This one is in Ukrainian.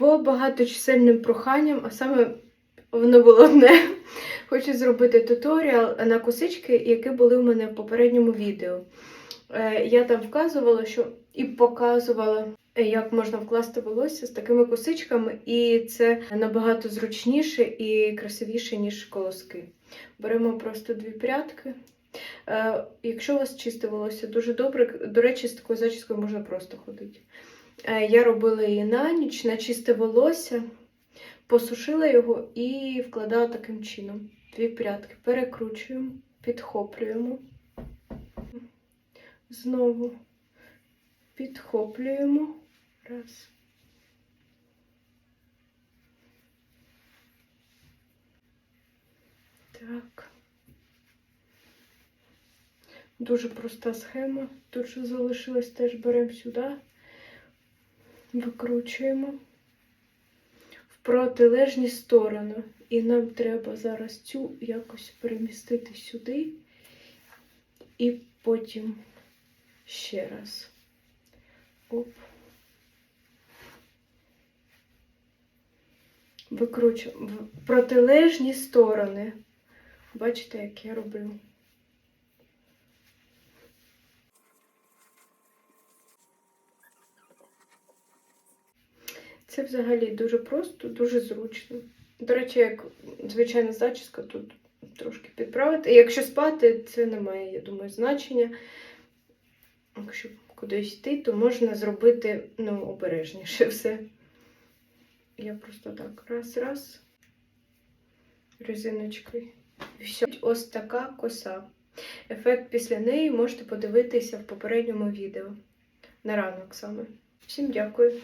По багаточисельним проханням, а саме воно було одне. Хочу зробити туторіал на косички, які були у мене в попередньому відео. Е, Я там вказувала, що і показувала, е, як можна вкласти волосся з такими косичками, і це набагато зручніше і красивіше, ніж колоски. Беремо просто дві прядки. Е, Якщо у вас чисте волосся, дуже добре. До речі, з такою зачіскою можна просто ходити. Е, Я робила її на ніч, на чисте волосся, посушила його і вкладала таким чином. Дві прядки перекручуємо, підхоплюємо. Знову підхоплюємо. Раз. Так. Дуже проста схема. Тут що залишилось, теж беремо сюди, викручуємо в протилежні сторони. І нам треба зараз цю якось перемістити сюди. І потім ще раз. Оп. Викручуємо в протилежні сторони. Бачите, як я роблю. Це взагалі дуже просто, дуже зручно. До речі, як звичайна зачіска, тут трошки підправити. Якщо спати, це не має, я думаю, значення. Якщо кудись йти, то можна зробити ну, обережніше все. Я просто так раз-раз резиночкою. І все. Ось така коса. Ефект після неї можете подивитися в попередньому відео. На ранок саме. Всім дякую.